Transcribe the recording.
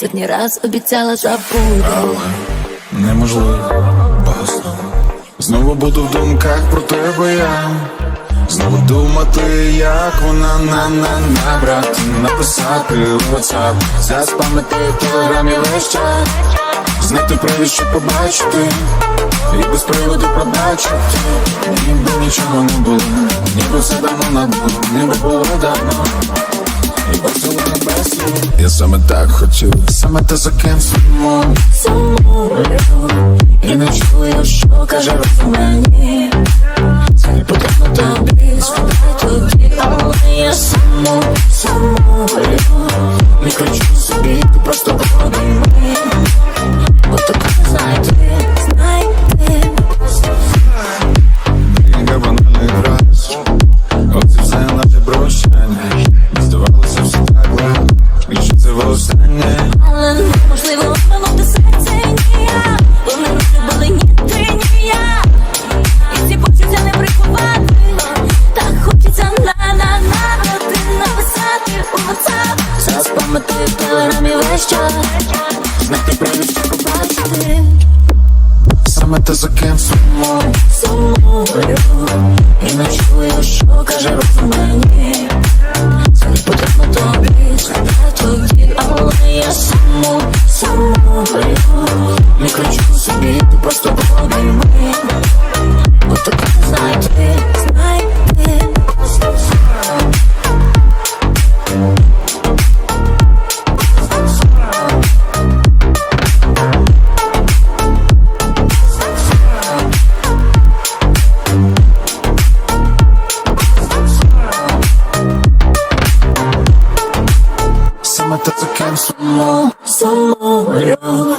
Сотні раз обіцяла забути Неможливо, басно Знову буду в думках про тебе я. Знову думати, як вона на на набрати, написати WhatsApp Заспамити в телеграмі весь час. Знайти привід, щоб побачити. І без приводу пробачити Ніби нічого не було. Ніби все давно набуло Ніби було давно Я саме так хотів. Саме те за ким сумую. Сумую І не чую, що каже розум мені Це не потрібно тобі, згадай тоді Але я саму, сумую Не хочу собі, ти просто обійми Заспамити в телеграмі весь час Знайти привід, щоб побачити Саме те за ким сумую Сумую І Саме те за ким сумую Сумую